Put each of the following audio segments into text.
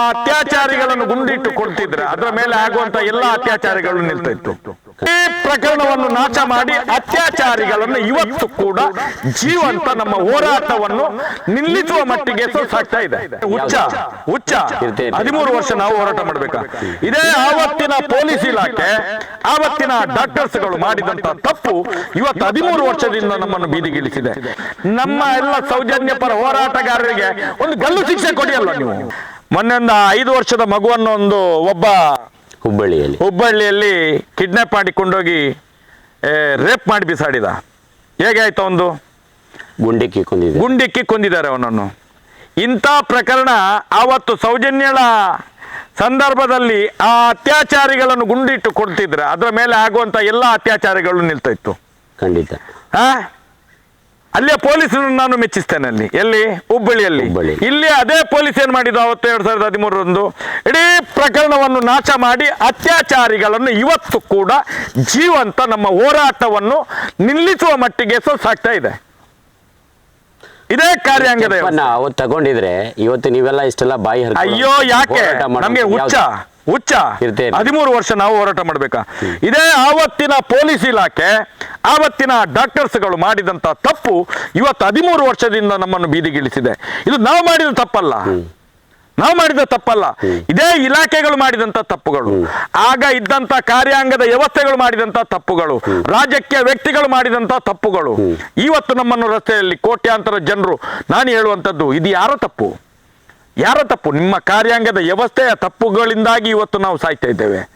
ಅತ್ಯಾಚಾರಿಗಳನ್ನು ಗುಂಡಿಟ್ಟು ಕೊಡ್ತಿದ್ರೆ ಅದರ ಮೇಲೆ ಆಗುವಂತ ಎಲ್ಲಾ ಅತ್ಯಾಚಾರಿಗಳು ನಿಲ್ತಾ ಇತ್ತು. ಈ ಪ್ರಕರಣವನ್ನು ನಾಶ ಮಾಡಿ ಅತ್ಯಾಚಾರಿಗಳನ್ನು ಇವತ್ತು ಕೂಡ ಜೀವಂತ ನಮ್ಮ ಹೋರಾಟವನ್ನು ನಿಲ್ಲಿಸುವ ಮಟ್ಟಿಗೆ ಸಾಕ್ತಾ ಇದೆ. ಹುಚ್ಚ ಹುಚ್ಚ. ಹದಿಮೂರು ವರ್ಷ ನಾವು ಹೋರಾಟ ಮಾಡ್ಬೇಕಾ ಇದೇ ಆವತ್ತಿನ ಪೊಲೀಸ್ ಇಲಾಖೆ, ಆವತ್ತಿನ ಡಾಕ್ಟರ್ಸ್ಗಳು ಮಾಡಿದಂತ ತಪ್ಪು ಇವತ್ತು ಹದಿಮೂರು ವರ್ಷದಿಂದ ನಮ್ಮನ್ನು ಬೀದಿಗಿಳಿಸಿದೆ ನಮ್ಮ ಎಲ್ಲ ಸೌಜನ್ಯ ಪರ ಹೋರಾಟಗಾರರಿಗೆ ಒಂದು ಗಲ್ಲು ಶಿಕ್ಷೆ ಕೊಡಿಯಲ್ಲ ನೀವು. ಮೊನ್ನೆ ಒಂದು ಐದು ವರ್ಷದ ಮಗುವನ್ನು ಒಂದು ಒಬ್ಬ ಹುಬ್ಬಳ್ಳಿಯಲ್ಲಿ. ಹುಬ್ಬಳ್ಳಿಯಲ್ಲಿ ಕಿಡ್ನಾಪ್ ಮಾಡಿ ಕೊಂಡೋಗಿ ರೇಪ್ ಮಾಡಿ ಬಿಸಾಡಿದ. ಹೇಗೆ ಆಯ್ತು ಒಂದು? ಗುಂಡಿಕ್ಕಿ ಕೊಂದಿದೆ ಗುಂಡಿಕ್ಕಿ ಕೊಂದಿದ್ದಾರೆ ಅವನನ್ನು. ಇಂಥ ಪ್ರಕರಣ ಆವತ್ತು ಸೌಜನ್ಯಳ ಸಂದರ್ಭದಲ್ಲಿ ಆ ಅತ್ಯಾಚಾರಿಗಳನ್ನು ಗುಂಡಿಟ್ಟು ಕೊಡ್ತಿದ್ರೆ ಅದರ ಮೇಲೆ ಆಗುವಂಥ ಎಲ್ಲ ಅತ್ಯಾಚಾರಿಗಳು ನಿಲ್ತಾ ಇತ್ತು. ಖಂಡಿತ. ಆ? ಅಲ್ಲಿಯ ಪೊಲೀಸರನ್ನು ನಾನು ಮೆಚ್ಚಿಸ್ತೇನೆ ಅಲ್ಲಿ. ಎಲ್ಲಿ? ಹುಬ್ಬಳ್ಳಿಯಲ್ಲಿ. ಹುಬ್ಬಳ್ಳಿ. ಇಲ್ಲಿ ಅದೇ ಪೊಲೀಸ್ ಏನ್ ಮಾಡಿದ್ದು ಅವತ್ತು ಎರಡ್ ಸಾವಿರದ ಹದಿಮೂರರಂದು? ಇಡೀ ಪ್ರಕರಣವನ್ನು ನಾಶ ಮಾಡಿ ಅತ್ಯಾಚಾರಿಗಳನ್ನು ಇವತ್ತು ಕೂಡ ಜೀವಂತ ನಮ್ಮ ಹೋರಾಟವನ್ನು ನಿಲ್ಲಿಸುವ ಮಟ್ಟಿಗೆ ಸೊಸಾಗ್ತಾ ಇದೆ. ಇದೇ ಕಾರ್ಯಾಂಗದ ವ್ಯವಸ್ಥೆ. ಅವತ್ತು ತಗೊಂಡಿದ್ರೆ ಇವತ್ತು ನೀವೆಲ್ಲ ಇಷ್ಟೆಲ್ಲ ಬಾಯಿ ಅಯ್ಯೋ ಯಾಕೆ? ಹೋರಾಟ ಮಾಡೋದು ನಮ್ಗೆ ಹುಚ್ಚ ಯಾವ್ದು? ಹುಚ್ಚ. ಹದಿಮೂರು ವರ್ಷ ನಾವು ಹೋರಾಟ ಮಾಡ್ಬೇಕಾ? ಇದೇ ಆವತ್ತಿನ ಪೊಲೀಸ್ ಇಲಾಖೆ ಆವತ್ತಿನ ಡಾಕ್ಟರ್ಸ್ಗಳು ಮಾಡಿದಂತ ತಪ್ಪು ಇವತ್ತು ಹದಿಮೂರು ವರ್ಷದಿಂದ ನಮ್ಮನ್ನು ಬೀದಿಗಿಳಿಸಿದೆ. ಇದು ನಾವು ಮಾಡಿದ ತಪ್ಪಲ್ಲ. ನಾವು ಮಾಡಿದ ತಪ್ಪಲ್ಲ. ಇದೇ ಇಲಾಖೆಗಳು ಮಾಡಿದಂತ ತಪ್ಪುಗಳು. ಆಗ ಇದ್ದಂತ ಕಾರ್ಯಾಂಗದ ವ್ಯವಸ್ಥೆಗಳು ಮಾಡಿದಂತ ತಪ್ಪುಗಳು. ರಾಜಕೀಯ ವ್ಯಕ್ತಿಗಳು ಮಾಡಿದಂತ ತಪ್ಪುಗಳು. ಇವತ್ತು ನಮ್ಮನ್ನು ರಸ್ತೆಯಲ್ಲಿ ಕೋಟ್ಯಾಂತರ ಜನರು ನಾನು ಹೇಳುವಂಥದ್ದು ಇದು ಯಾರ ತಪ್ಪು? ಯಾರ ತಪ್ಪು? ನಿಮ್ಮ ಕಾರ್ಯಾಂಗದ ವ್ಯವಸ್ಥೆಯ ತಪ್ಪುಗಳಿಂದಾಗಿ ಇವತ್ತು ನಾವು ಸಾಯ್ತಾ ಇದ್ದೇವೆ.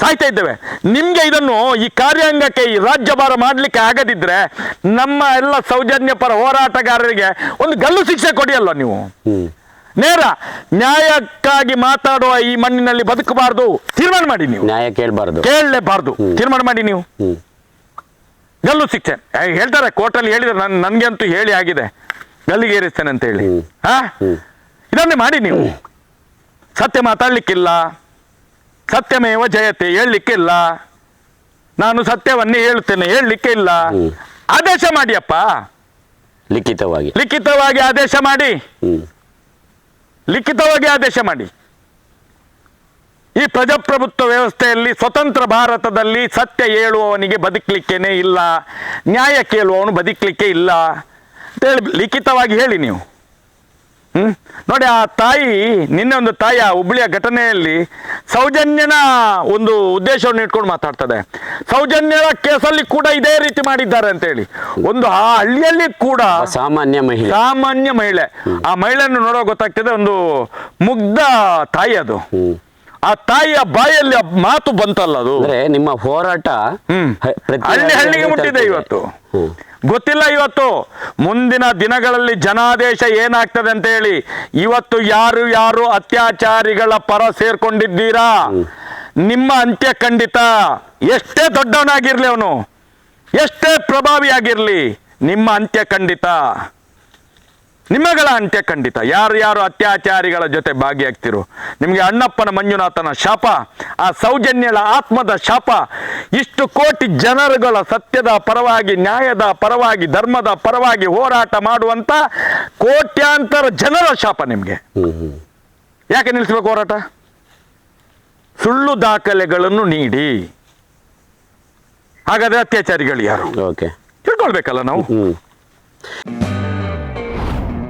ಸಾಯ್ತಾ ಇದ್ದೇವೆ. ನಿಮ್ಗೆ ಇದನ್ನು ಈ ಕಾರ್ಯಾಂಗಕ್ಕೆ ಈ ರಾಜ್ಯಭಾರ ಮಾಡಲಿಕ್ಕೆ ಆಗದಿದ್ರೆ ನಮ್ಮ ಎಲ್ಲ ಸೌಜನ್ಯ ಪರ ಹೋರಾಟಗಾರರಿಗೆ ಒಂದು ಗಲ್ಲು ಶಿಕ್ಷೆ ಕೊಡಿಯಲ್ಲ ನೀವು? ನೇರ ನ್ಯಾಯಕ್ಕಾಗಿ ಮಾತಾಡುವ ಈ ಮಣ್ಣಿನಲ್ಲಿ ಬದುಕಬಾರದು. ತೀರ್ಮಾನ ಮಾಡಿ ನೀವು. ನ್ಯಾಯ ಕೇಳಬಾರ್ದು. ಕೇಳಲೇಬಾರ್ದು. ತೀರ್ಮಾನ ಮಾಡಿ ನೀವು. ಗಲ್ಲು ಶಿಕ್ಷೆ. ಏ, ಹೇಳ್ತಾರೆ ಕೋರ್ಟಲ್ಲಿ ಹೇಳಿದ್ರೆ ನನ್ ಅಂತೂ ಹೇಳಿ ಆಗಿದೆ. ಗಲ್ಲಿಗೆ ಏರಿಸ್ತೇನೆ ಅಂತ ಹೇಳಿ. ಹಾ? ಇದನ್ನೇ ಮಾಡಿ ನೀವು. ಸತ್ಯ ಮಾತಾಡ್ಲಿಕ್ಕಿಲ್ಲ. ಸತ್ಯಮೇವ ಜಯತೆ ಹೇಳಲಿಕ್ಕಿಲ್ಲ. ನಾನು ಸತ್ಯವನ್ನೇ ಹೇಳುತ್ತೇನೆ ಹೇಳಲಿಕ್ಕೆ ಇಲ್ಲ. ಆದೇಶ ಮಾಡಿಯಪ್ಪ. ಲಿಖಿತವಾಗಿ. ಲಿಖಿತವಾಗಿ ಆದೇಶ ಮಾಡಿ. ಲಿಖಿತವಾಗಿ ಆದೇಶ ಮಾಡಿ. ಈ ಪ್ರಜಾಪ್ರಭುತ್ವ ವ್ಯವಸ್ಥೆಯಲ್ಲಿ ಸ್ವತಂತ್ರ ಭಾರತದಲ್ಲಿ ಸತ್ಯ ಹೇಳುವವನಿಗೆ ಬದುಕಲಿಕ್ಕೇನೆ ಇಲ್ಲ, ನ್ಯಾಯ ಕೇಳುವವನು ಬದುಕಲಿಕ್ಕೆ ಇಲ್ಲ ಅಂತೇಳಿ ಲಿಖಿತವಾಗಿ ಹೇಳಿ ನೀವು. ಹ್ಮ್? ನೋಡಿ ಆ ತಾಯಿ ನಿನ್ನೆ ಒಂದು ತಾಯಿ ಆ ಹುಬ್ಳಿಯ ಘಟನೆಯಲ್ಲಿ ಸೌಜನ್ಯನ ಒಂದು ಉದ್ದೇಶವನ್ನು ಇಟ್ಕೊಂಡು ಮಾತಾಡ್ತದೆ. ಸೌಜನ್ಯರ ಕೇಸಲ್ಲಿ ಕೂಡ ಇದೇ ರೀತಿ ಮಾಡಿದ್ದಾರೆ ಅಂತ ಹೇಳಿ ಒಂದು ಆ ಹಳ್ಳಿಯಲ್ಲಿ ಕೂಡ ಸಾಮಾನ್ಯ ಮಹಿಳೆ. ಸಾಮಾನ್ಯ ಮಹಿಳೆ. ಆ ಮಹಿಳೆಯನ್ನು ನೋಡೋ ಗೊತ್ತಾಗ್ತದೆ ಒಂದು ಮುಗ್ಧ ತಾಯಿ ಅದು. ಆ ತಾಯಿಯ ಬಾಯಲ್ಲಿ ಆ ಮಾತು ಬಂತಲ್ಲ ಅದು? ಅಂದ್ರೆ ನಿಮ್ಮ ಹೋರಾಟ ಹ್ಮ್. ಪ್ರತಿ ಹಳ್ಳಿ ಹಳ್ಳಿಗೆ ಹಳ್ಳಿಗೆ ಮುಟ್ಟಿದೆ ಇವತ್ತು. ಗೊತ್ತಿಲ್ಲ ಇವತ್ತು. ಮುಂದಿನ ದಿನಗಳಲ್ಲಿ ಜನಾದೇಶ ಏನಾಗ್ತದೆ ಅಂತ ಹೇಳಿ. ಇವತ್ತು ಯಾರು ಯಾರು ಅತ್ಯಾಚಾರಿಗಳ ಪರ ಸೇರ್ಕೊಂಡಿದ್ದೀರಾ? ನಿಮ್ಮ ಅಂತ್ಯ ಖಂಡಿತ. ಎಷ್ಟೇ ದೊಡ್ಡವನಾಗಿರ್ಲಿ ಅವನು. ಎಷ್ಟೇ ಪ್ರಭಾವಿಯಾಗಿರ್ಲಿ ನಿಮ್ಮ ಅಂತ್ಯ ಖಂಡಿತ. ನಿಮ್ಮಗಳ ಅಂತ್ಯ ಖಂಡಿತ. ಯಾರು ಯಾರು ಅತ್ಯಾಚಾರಿಗಳ ಜೊತೆ ಭಾಗಿಯಾಗ್ತಿರೋ ನಿಮಗೆ ಅಣ್ಣಪ್ಪನ ಮಂಜುನಾಥನ ಶಾಪ ಆ ಸೌಜನ್ಯಳ ಆತ್ಮದ ಶಾಪ ಇಷ್ಟು ಕೋಟಿ ಜನರುಗಳ ಸತ್ಯದ ಪರವಾಗಿ ನ್ಯಾಯದ ಪರವಾಗಿ ಧರ್ಮದ ಪರವಾಗಿ ಹೋರಾಟ ಮಾಡುವಂತ ಕೋಟ್ಯಾಂತರ ಜನರ ಶಾಪ ನಿಮಗೆ. ಯಾಕೆ ನಿಲ್ಲಿಸ್ಬೇಕು ಹೋರಾಟ? ಸುಳ್ಳು ದಾಖಲೆಗಳನ್ನು ನೀಡಿ. ಹಾಗಾದ್ರೆ ಅತ್ಯಾಚಾರಿಗಳು ಯಾರು? ಓಕೆ. ತಿಳ್ಕೊಳ್ಬೇಕಲ್ಲ ನಾವು?